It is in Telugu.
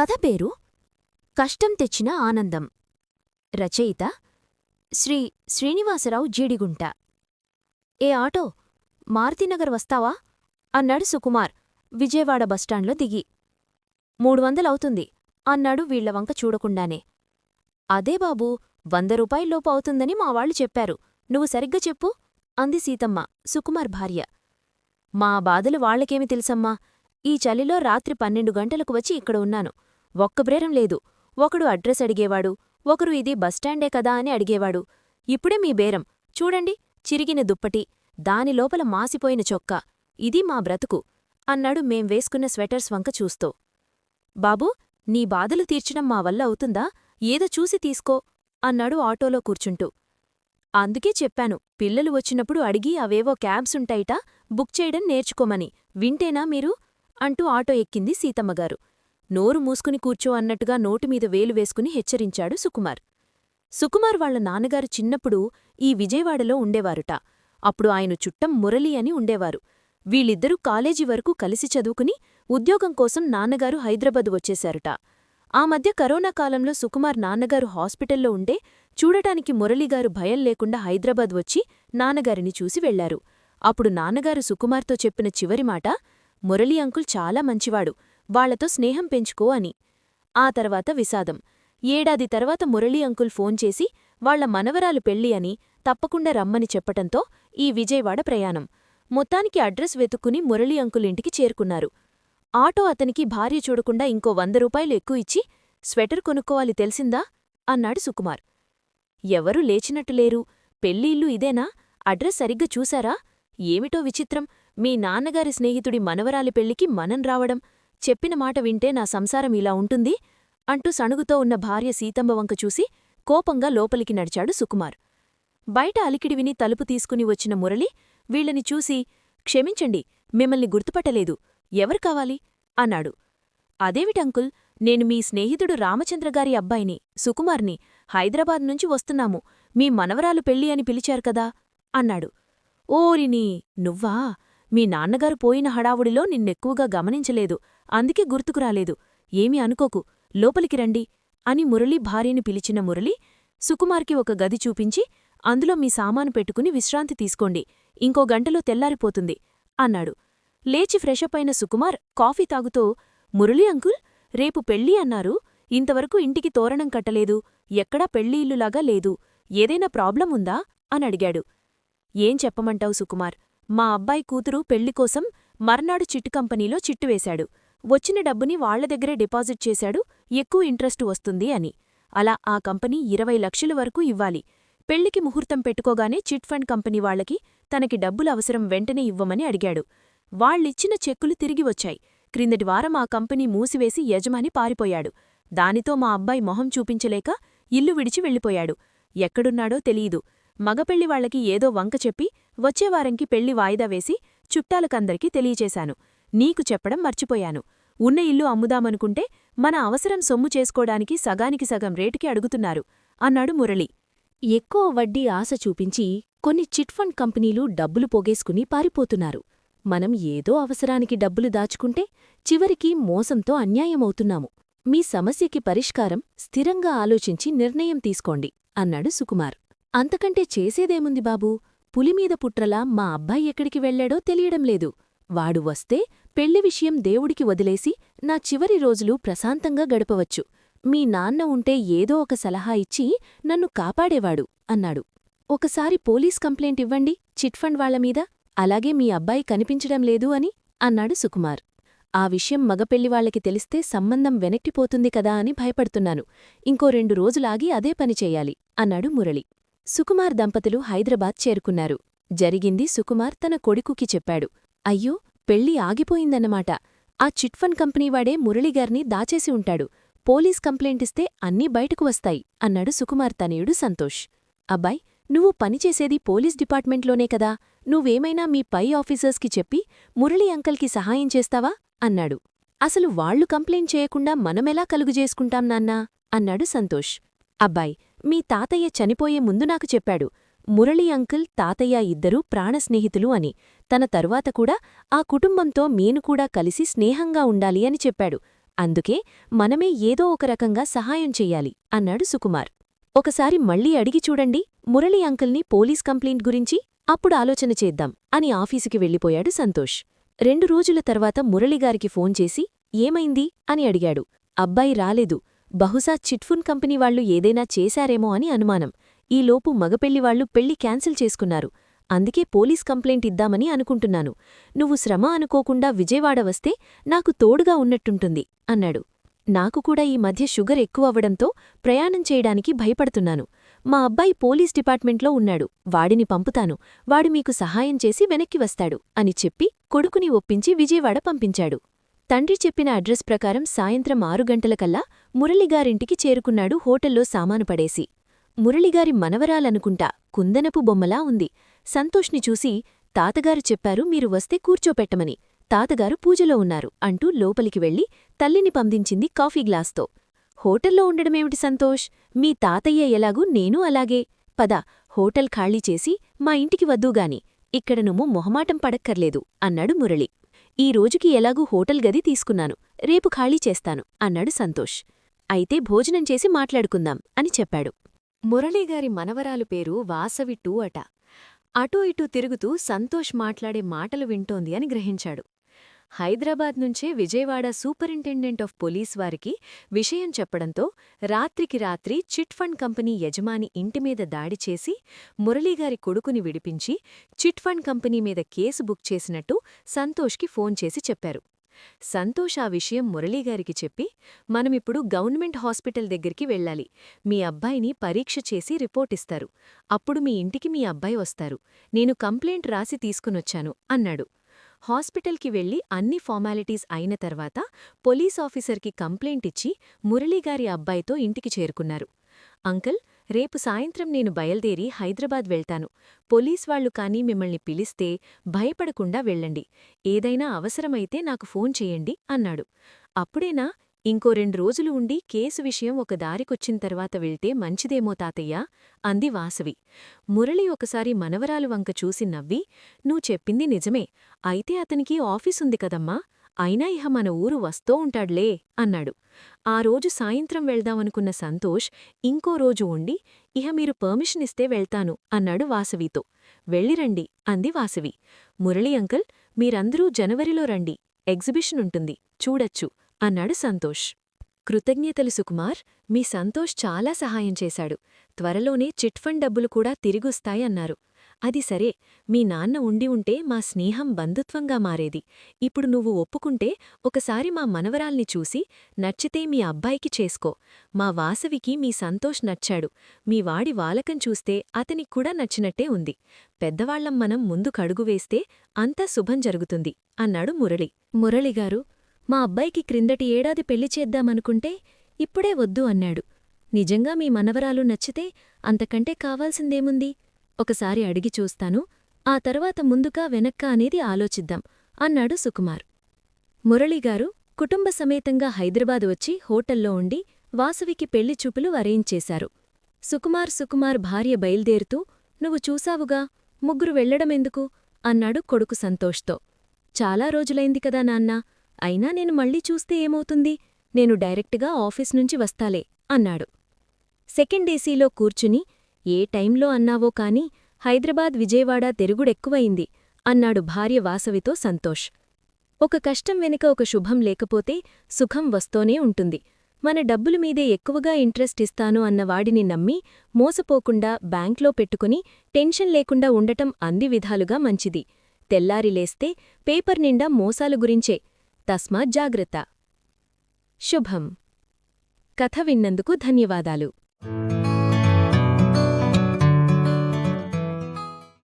కథ పేరు కష్టం తెచ్చిన ఆనందం. రచయిత శ్రీ శ్రీనివాసరావు జీడిగుంట. ఏ ఆటో? మారుతినగర్ వస్తావా? అన్నాడు సుకుమార్ విజయవాడ బస్టాండ్లో దిగి. మూడు వందలవుతుంది అన్నాడు వీళ్ళవంక చూడకుండానే. అదే బాబూ వంద రూపాయల్లోపు అవుతుందని మావాళ్ళు చెప్పారు. నువ్వు సరిగ్గా చెప్పు అంది సీతమ్మ సుకుమార్ భార్య. మా బాధలు వాళ్ళకేమి తెలుసమ్మా? ఈ చలిలో రాత్రి పన్నెండు గంటలకు వచ్చి ఇక్కడ ఉన్నాను. ఒక్క బ్రేరం లేదు. ఒకడు అడ్రస్ అడిగేవాడు ఒకరు ఇది బస్టాండే కదా అని అడిగేవాడు. ఇప్పుడే మీ బేరం. చూడండి చిరిగిన దుప్పటి దాని లోపల మాసిపోయిన చొక్కా. ఇది మా బ్రతుకు అన్నాడు మేం వేసుకున్న స్వెటర్స్ వంక చూస్తూ. బాబూ నీ బాధలు తీర్చడం మా వల్ల అవుతుందా? ఏదో చూసి తీసుకో అన్నాడు ఆటోలో కూర్చుంటూ. అందుకే చెప్పాను పిల్లలు వచ్చినప్పుడు అడిగి అవేవో క్యాబ్సుంటాయిటా బుక్ చేయడం నేర్చుకోమని. వింటేనా మీరు? అంటూ ఆటో ఎక్కింది సీతమ్మగారు. నోరు మూసుకుని కూర్చో అన్నట్టుగా నోటిమీద వేలు వేసుకుని హెచ్చరించాడు సుకుమార్. సుకుమార్ వాళ్ళ నాన్నగారు చిన్నప్పుడు ఈ విజయవాడలో ఉండేవారుట. అప్పుడు ఆయన చుట్టం మురళి అని ఉండేవారు. వీళ్ళిద్దరూ కాలేజీ వరకు కలిసి చదువుకుని ఉద్యోగం కోసం నాన్నగారు హైదరాబాద్ వచ్చేశారుట. ఆ మధ్య కరోనా కాలంలో సుకుమార్ నాన్నగారు హాస్పిటల్లో ఉండే చూడటానికి మురళిగారు భయం లేకుండా హైదరాబాద్ వచ్చి నాన్నగారిని చూసి వెళ్ళారు. అప్పుడు నాన్నగారు సుకుమార్తో చెప్పిన చివరి మాట మురళి అంకుల్ చాలా మంచివాడు. వాళ్ళతో స్నేహం పెంచుకో అని. ఆ తర్వాత విషాదం. ఏడాది తర్వాత మురళీ అంకుల్ ఫోన్ చేసి వాళ్ళ మనవరాలు పెళ్ళి అని తప్పకుండా రమ్మని చెప్పటంతో ఈ విజయవాడ ప్రయాణం. మొత్తానికి అడ్రస్ వెతుక్కుని మురళీ అంకుల్ ఇంటికి చేరుకున్నారు. ఆటో అతనికి భార్య చూడకుండా ఇంకో వంద రూపాయలు ఎక్కువ ఇచ్చి స్వెటర్ కొనుక్కోవాలి తెలిసిందా? అన్నాడు సుకుమార్. ఎవరూ లేచినట్టు లేరు. పెళ్ళిళ్ళు ఇదేనా? అడ్రస్ సరిగ్గా చూశారా? ఏమిటో విచిత్రం. మీ నాన్నగారి స్నేహితుడి మనవరాలి పెళ్ళికి మనం రావడం. చెప్పిన మాట వింటే నా సంసారం ఇలా ఉంటుంది అంటూ సణుగుతో ఉన్న భార్య సీతంబవంక చూసి కోపంగా లోపలికి నడిచాడు సుకుమార్. బయట అలికిడి విని తలుపు తీసుకుని వచ్చిన మురళి వీళ్ళని చూసి క్షమించండి మిమ్మల్ని గుర్తుపట్టలేదు. ఎవరు కావాలి? అన్నాడు. అదేమిటంకుల్ నేను మీ స్నేహితుడు రామచంద్రగారి అబ్బాయిని సుకుమార్ని హైదరాబాద్ నుంచి వస్తున్నాము. మీ మనవరాలు పెళ్ళి అని పిలిచారు కదా? అన్నాడు. ఓరిని నువ్వా? మీ నాన్నగారు పోయిన హడావుడిలో నిన్నెక్కువగా గమనించలేదు. అందుకే గుర్తుకురాలేదు ఏమీ అనుకోకు. లోపలికి రండి అని మురళి భార్యని పిలిచిన మురళి సుకుమార్కి ఒక గది చూపించి అందులో మీ సామాను పెట్టుకుని విశ్రాంతి తీసుకోండి. ఇంకో గంటలో తెల్లారిపోతుంది అన్నాడు. లేచి ఫ్రెషప్ అయిన సుకుమార్ కాఫీ తాగుతూ మురళి అంకుల్ రేపు పెళ్ళి అన్నారు. ఇంతవరకు ఇంటికి తోరణం కట్టలేదు. ఎక్కడా పెళ్ళి ఇల్లులాగా లేదు. ఏదైనా ప్రాబ్లం ఉందా? అని అడిగాడు. ఏం చెప్పమంటావు సుకుమార్? మా అబ్బాయి కూతురు పెళ్ళికోసం మర్నాడు చిట్టు కంపెనీలో చిట్టువేశాడు వచ్చిన డబ్బుని వాళ్ళ దగ్గరే డిపాజిట్ చేశాడు. ఎక్కువ ఇంట్రెస్టు వస్తుంది అని. అలా ఆ కంపెనీ ఇరవై లక్షల వరకు ఇవ్వాలి. పెళ్ళికి ముహూర్తం పెట్టుకోగానే చిట్ ఫండ్ కంపెనీ వాళ్ళకి తనకి డబ్బులు అవసరం వెంటనే ఇవ్వమని అడిగాడు. వాళ్ళిచ్చిన చెక్కులు తిరిగి వచ్చాయి. క్రిందటి వారం ఆ కంపెనీ మూసివేసి యజమాని పారిపోయాడు. దానితో మా అబ్బాయి మొహం చూపించలేక ఇల్లు విడిచి వెళ్ళిపోయాడు. ఎక్కడున్నాడో తెలీదు. మగపెళ్ళి వాళ్ళకి ఏదో వంక చెప్పి వచ్చేవారంకి పెళ్ళి వాయిదా వేసి చుట్టాలకందరికీ తెలియచేశాను. నీకు చెప్పడం మర్చిపోయాను. ఉన్న ఇల్లు అమ్ముదామనుకుంటే మన అవసరం సొమ్ము చేసుకోడానికి సగానికి సగం రేటుకి అడుగుతున్నారు అన్నాడు మురళి. ఎక్కువ వడ్డీ ఆశ చూపించి కొన్ని చిట్ ఫండ్ కంపెనీలు డబ్బులు పోగేసుకుని పారిపోతున్నారు. మనం ఏదో అవసరానికి డబ్బులు దాచుకుంటే చివరికి మోసంతో అన్యాయమవుతున్నాము. మీ సమస్యకి పరిష్కారం స్థిరంగా ఆలోచించి నిర్ణయం తీసుకోండి అన్నాడు సుకుమార్. అంతకంటే చేసేదేముంది బాబూ? పులిమీద పుట్రలా మా అబ్బాయి ఎక్కడికి వెళ్ళాడో తెలియడం లేదు. వాడు వస్తే పెళ్ళి విషయం దేవుడికి వదిలేసి నా చివరి రోజులు ప్రశాంతంగా గడపవచ్చు. మీ నాన్న ఉంటే ఏదో ఒక సలహా ఇచ్చి నన్ను కాపాడేవాడు అన్నాడు. ఒకసారి పోలీస్ కంప్లైంట్ ఇవ్వండి చిట్ఫండ్ వాళ్ళమీద అలాగే మీ అబ్బాయి కనిపించడం లేదు అని అన్నాడు సుకుమార్. ఆ విషయం మగపెళ్ళివాళ్ళకి తెలిస్తే సంబంధం వెనక్కిపోతుంది కదా అని భయపడుతున్నాను. ఇంకో రెండు రోజులాగి అదే పని చెయ్యాలి అన్నాడు మురళి. సుకుమార్ దంపతులు హైదరాబాద్ చేరుకున్నారు. జరిగింది సుకుమార్ తన కొడుకుకి చెప్పాడు. అయ్యో పెళ్ళి ఆగిపోయిందన్నమాట. ఆ చిట్ఫండ్ కంపెనీవాడే మురళిగార్ని దాచేసి ఉంటాడు. పోలీస్ కంప్లైంటిస్తే అన్నీ బయటకు వస్తాయి అన్నాడు సుకుమార్ తనయుడు సంతోష్. అబ్బాయ్ నువ్వు పనిచేసేది పోలీస్ డిపార్ట్మెంట్లోనే కదా. నువ్వేమైనా మీ పై ఆఫీసర్స్కి చెప్పి మురళి అంకల్కి సహాయం చేస్తావా? అన్నాడు. అసలు వాళ్ళు కంప్లైంట్ చేయకుండా మనమెలా కలుగుజేసుకుంటాం నాన్నా? అన్నాడు సంతోష్. అబ్బాయ్ మీ తాతయ్య చనిపోయే ముందు నాకు చెప్పాడు. మురళీ అంకుల్ తాతయ్య ఇద్దరూ ప్రాణస్నేహితులు అని. తన తరువాత కూడా ఆ కుటుంబంతో మేను కూడా కలిసి స్నేహంగా ఉండాలి అని చెప్పాడు. అందుకే మనమే ఏదో ఒక రకంగా సహాయం చెయ్యాలి అన్నాడు సుకుమార్. ఒకసారి మళ్ళీ అడిగి చూడండి మురళి అంకుల్ని పోలీస్ కంప్లైంట్ గురించి అప్పుడు ఆలోచన చేద్దాం అని ఆఫీసుకి వెళ్ళిపోయాడు సంతోష్. రెండు రోజుల తర్వాత మురళిగారికి ఫోన్ చేసి ఏమైంది? అని అడిగాడు. అబ్బాయి రాలేదు. బహుశా చిట్ఫున్ కంపెనీ వాళ్ళు ఏదైనా చేశారేమో అని అనుమానం. ఈలోపు మగపెళ్ళివాళ్ళు పెళ్ళి క్యాన్సిల్ చేసుకున్నారు. అందుకే పోలీస్ కంప్లైంట్ ఇద్దామని అనుకుంటున్నాను. నువ్వు శ్రమ అనుకోకుండా విజయవాడ వస్తే నాకు తోడుగా ఉన్నట్టుంటుంది అన్నాడు. నాకు కూడా ఈ మధ్య షుగర్ ఎక్కువవ్వడంతో ప్రయాణం చేయడానికి భయపడుతున్నాను. మా అబ్బాయి పోలీస్ డిపార్ట్మెంట్లో ఉన్నాడు. వాడిని పంపుతాను. వాడు మీకు సహాయం చేసి వెనక్కి వస్తాడు అని చెప్పి కొడుకుని ఒప్పించి విజయవాడ పంపించాడు. తండ్రి చెప్పిన అడ్రస్ ప్రకారం సాయంత్రం ఆరు గంటలకల్లా మురళిగారింటికి చేరుకున్నాడు హోటల్లో సామాను పడేసి. మురళిగారి మనవరాలనుకుంటా కుందనపు బొమ్మలా ఉంది. సంతోష్ని చూసి తాతగారు చెప్పారు మీరు వస్తే కూర్చోపెట్టమని. తాతగారు పూజలో ఉన్నారు అంటూ లోపలికి వెళ్ళి తల్లిని పంపించింది కాఫీ గ్లాస్తో. హోటల్లో ఉండడమేమిటి సంతోష్? మీ తాతయ్య ఎలాగూ నేనూ అలాగే. పద హోటల్ ఖాళీ చేసి మా ఇంటికి వద్దూగాని ఇక్కడ నువ్వు మొహమాటం పడక్కర్లేదు అన్నాడు మురళి. ఈ రోజుకి ఎలాగూ హోటల్ గది తీసుకున్నాను రేపు ఖాళీ చేస్తాను అన్నాడు సంతోష్. అయితే భోజనం చేసి మాట్లాడుకుందాం అని చెప్పాడు. మురళీగారి మనవరాలు పేరు వాసవి టూ అట. అటూ ఇటూ తిరుగుతూ సంతోష్ మాట్లాడే మాటలు వింటోంది అని గ్రహించాడు. హైదరాబాద్ నుంచే విజయవాడ సూపరింటెండెంట్ ఆఫ్ పోలీస్ వారికి విషయం చెప్పడంతో రాత్రికి రాత్రి చిట్ ఫండ్ కంపెనీ యజమాని ఇంటిమీద దాడి చేసి మురళీగారి కొడుకుని విడిపించి చిట్ ఫండ్ కంపెనీ మీద కేసు బుక్ చేసినట్టు సంతోష్కి ఫోన్ చేసి చెప్పారు. సంతోష్ ఆ విషయం మురళీగారికి చెప్పి మనమిప్పుడు గవర్నమెంట్ హాస్పిటల్ దగ్గరికి వెళ్ళాలి. మీ అబ్బాయిని పరీక్ష చేసి రిపోర్టిస్తారు అప్పుడు మీ ఇంటికి మీ అబ్బాయి వస్తారు. నేను కంప్లైంట్ రాసి తీసుకునొచ్చాను అన్నాడు. హాస్పిటల్కి వెళ్ళి అన్ని ఫార్మాలిటీస్ అయిన తర్వాత పోలీస్ ఆఫీసర్కి కంప్లైంట్ ఇచ్చి మురళీగారి అబ్బాయితో ఇంటికి చేరుకున్నారు. అంకల్ రేపు సాయంత్రం నేను బయల్దేరి హైదరాబాద్ వెళ్తాను. పోలీస్ వాళ్ళు కానీ మిమ్మల్ని పిలిస్తే భయపడకుండా వెళ్ళండి. ఏదైనా అవసరమైతే నాకు ఫోన్ చేయండి అన్నాడు. అప్పుడేనా? ఇంకో రెండు రోజులు ఉండి కేసు విషయం ఒక దారికొచ్చిన తర్వాత వెళ్తే మంచిదేమో తాతయ్యా అంది వాసవి. మురళి ఒకసారి మనవరాలు వంక చూసి నవ్వి నువ్వు చెప్పింది నిజమే. అయితే అతనికి ఆఫీసుంది కదమ్మా. అయినా ఇహ మన ఊరు వస్తూ ఉంటాడ్లే అన్నాడు. ఆ రోజు సాయంత్రం వెళ్దామనుకున్న సంతోష్ ఇంకో రోజు ఉండి ఇహ మీరు పర్మిషన్ ఇస్తే వెళ్తాను అన్నాడు వాసవితో. వెళ్ళిరండి అంది వాసవి. మురళి అంకుల్ మీరందరూ జనవరిలో రండి. ఎగ్జిబిషన్ ఉంటుంది. చూడొచ్చు. అన్నాడు సంతోష్. కృతజ్ఞతలు సుకుమార్ మీ సంతోష్ చాలా సహాయం చేశాడు. త్వరలోనే చిట్ ఫండ్ డబ్బులు కూడా తిరిగొస్తాయన్నారు అది సరే మీ నాన్న ఉండి ఉంటే మా స్నేహం బంధుత్వంగా మారేది. ఇప్పుడు నువ్వు ఒప్పుకుంటే ఒకసారి మా మనవరాల్ని చూసి నచ్చితే మీ అబ్బాయికి చేసుకో. మా వాసవికి మీ సంతోష్ నచ్చాడు. మీ వాడి వాలకం చూస్తే అతనికి కూడా నచ్చినట్టే ఉంది. పెద్దవాళ్ళం మనం ముందు కడుగు వేస్తే అంతా శుభం జరుగుతుంది అన్నాడు మురళి. మురళిగారు మా అబ్బాయికి క్రిందటి ఏడాది పెళ్ళి చేద్దామనుకుంటే ఇప్పుడే వద్దు అన్నాడు. నిజంగా మీ మనవరాలు నచ్చితే అంతకంటే కావాల్సిందేముంది? ఒకసారి అడిగి చూస్తాను ఆ తర్వాత ముందుకా వెనక్కా అనేది ఆలోచిద్దాం అన్నాడు సుకుమార్. మురళిగారు కుటుంబ సమేతంగా హైదరాబాద్ వచ్చి హోటల్లో ఉండి వాసవికి పెళ్ళి చూపులు అరేంజ్ చేశారు. సుకుమార్ సుకుమార్ భార్య బయల్దేరుతూ నువ్వు చూసావుగా ముగ్గురు వెళ్ళడమెందుకు అన్నాడు కొడుకు సంతోష్తో. చాలా రోజులైంది కదా నాన్నా అయినా నేను మళ్ళీ చూస్తే ఏమవుతుంది? నేను డైరెక్ట్గా ఆఫీస్ నుంచి వస్తాలే అన్నాడు. సెకండ్ ఏసీలో కూర్చుని ఏ టైంలో అన్నావో కాని హైదరాబాద్ విజయవాడ తెరుగుడెక్కువయింది అన్నాడు భార్య వాసవితో సంతోష్. ఒక కష్టం వెనుక ఒక శుభం లేకపోతే సుఖం వస్తూనే ఉంటుంది. మన డబ్బుల మీదే ఎక్కువగా ఇంట్రెస్ట్ ఇస్తాను అన్నవాడిని నమ్మి మోసపోకుండా బ్యాంక్లో పెట్టుకుని టెన్షన్ లేకుండా ఉండటం అంది విధాలుగా మంచిది. తెల్లారి లేస్తే పేపర్ నిండా మోసాలు గురించే తస్మాత్ జాగ్రత్త. శుభం. కథ విన్నందుకు ధన్యవాదాలు.